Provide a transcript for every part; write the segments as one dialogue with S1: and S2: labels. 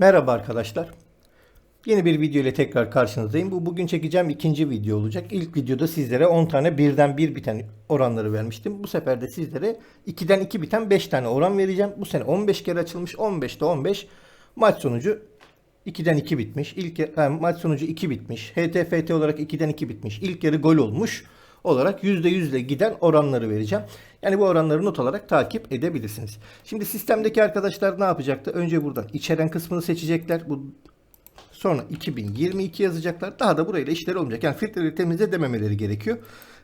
S1: Merhaba arkadaşlar. Yeni bir video ile tekrar karşınızdayım. Bu bugün çekeceğim ikinci video olacak. İlk videoda sizlere 10 tane birden bir biten oranları vermiştim. Bu sefer de sizlere 2'den 2 biten 5 tane oran vereceğim. Bu sene 15 kere açılmış. 15'te 15. Maç sonucu 2'den 2 bitmiş. İlk e, maç sonucu 2 bitmiş. HTFT olarak 2'den 2 bitmiş. İlk yarı gol olmuş olarak %100 ile giden oranları vereceğim. Yani bu oranları not olarak takip edebilirsiniz. Şimdi sistemdeki arkadaşlar ne yapacaktı? Önce buradan içeren kısmını seçecekler. Bu Sonra 2022 yazacaklar. Daha da burayla işleri olmayacak. Yani filtreleri temizle dememeleri gerekiyor.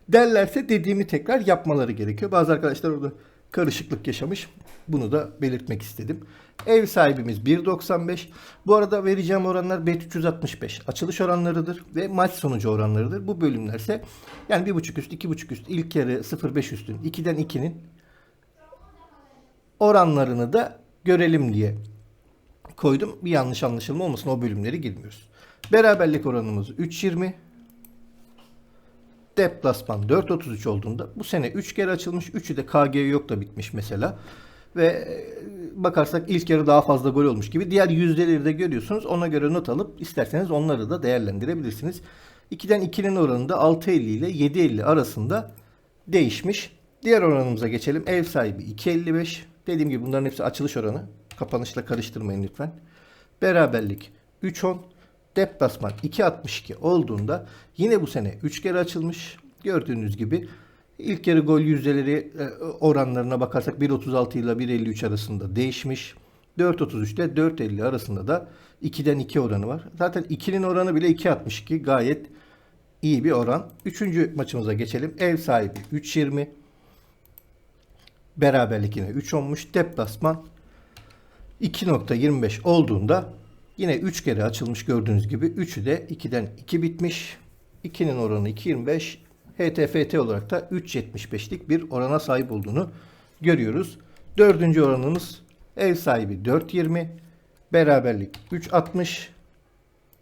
S1: Derlerse dediğimi tekrar yapmaları gerekiyor. Bazı arkadaşlar orada karışıklık yaşamış. Bunu da belirtmek istedim. Ev sahibimiz 1.95. Bu arada vereceğim oranlar B365 açılış oranlarıdır ve maç sonucu oranlarıdır. Bu bölümlerse yani 1.5 üst, 2.5 üst, ilk yarı 0.5 üstün, 2'den 2'nin oranlarını da görelim diye koydum. Bir yanlış anlaşılma olmasın o bölümleri girmiyoruz. Beraberlik oranımız 3.20. Deplasman 4.33 olduğunda bu sene 3 kere açılmış. 3'ü de KG yok da bitmiş mesela. Ve e, bakarsak ilk yarı daha fazla gol olmuş gibi. Diğer yüzdeleri de görüyorsunuz. Ona göre not alıp isterseniz onları da değerlendirebilirsiniz. 2'den 2'nin oranında 6.50 ile 7.50 arasında değişmiş. Diğer oranımıza geçelim. Ev sahibi 2.55. Dediğim gibi bunların hepsi açılış oranı. Kapanışla karıştırmayın lütfen. Beraberlik 3.10. Deplasman 2.62 olduğunda yine bu sene 3 kere açılmış. Gördüğünüz gibi ilk yarı gol yüzdeleri e, oranlarına bakarsak 1.36 ile 1.53 arasında değişmiş. 4.33 ile 4.50 arasında da 2'den 2 oranı var. Zaten 2'nin oranı bile 2.62 gayet iyi bir oran. Üçüncü maçımıza geçelim. Ev sahibi 3.20. Beraberlik yine 3 olmuş. Deplasman 2.25 olduğunda yine 3 kere açılmış gördüğünüz gibi. 3'ü de 2'den 2 bitmiş. 2'nin oranı 2.25. HTFT olarak da 3.75'lik bir orana sahip olduğunu görüyoruz. Dördüncü oranımız ev sahibi 4.20. Beraberlik 3.60.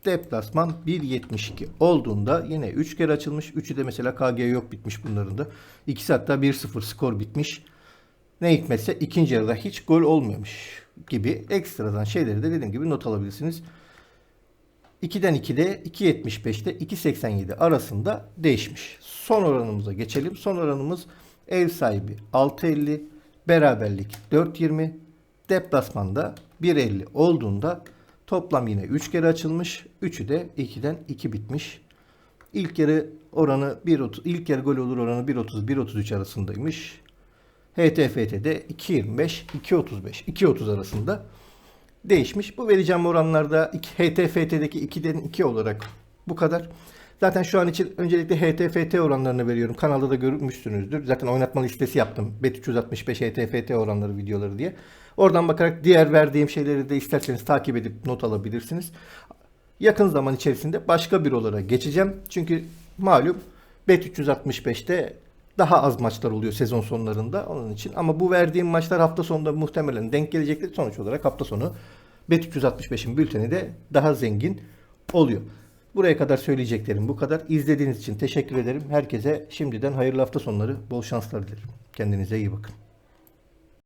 S1: Deplasman 1.72 olduğunda yine 3 kere açılmış. 3'ü de mesela KG yok bitmiş bunların da. İkisi hatta 1-0 skor bitmiş. Ne hikmetse ikinci yarıda hiç gol olmuyormuş gibi ekstradan şeyleri de dediğim gibi not alabilirsiniz. 2'den 2'de 2.75'te 2.87 arasında değişmiş. Son oranımıza geçelim. Son oranımız ev sahibi 6.50, beraberlik 4.20, deplasmanda 1.50 olduğunda toplam yine 3 kere açılmış. 3'ü de 2'den 2 bitmiş. İlk yarı oranı 1.30 ilk yarı gol olur oranı 1.30 1.33 arasındaymış. HTFT'de 2.25, 2.35, 2.30 arasında değişmiş. Bu vereceğim oranlarda HTFT'deki 2'den 2 olarak bu kadar. Zaten şu an için öncelikle HTFT oranlarını veriyorum. Kanalda da görmüşsünüzdür. Zaten oynatma listesi yaptım. Bet365 HTFT oranları videoları diye. Oradan bakarak diğer verdiğim şeyleri de isterseniz takip edip not alabilirsiniz. Yakın zaman içerisinde başka bir olara geçeceğim. Çünkü malum Bet365'te daha az maçlar oluyor sezon sonlarında onun için. Ama bu verdiğim maçlar hafta sonunda muhtemelen denk gelecektir. Sonuç olarak hafta sonu Bet365'in bülteni de daha zengin oluyor. Buraya kadar söyleyeceklerim bu kadar. İzlediğiniz için teşekkür ederim. Herkese şimdiden hayırlı hafta sonları, bol şanslar dilerim. Kendinize iyi bakın.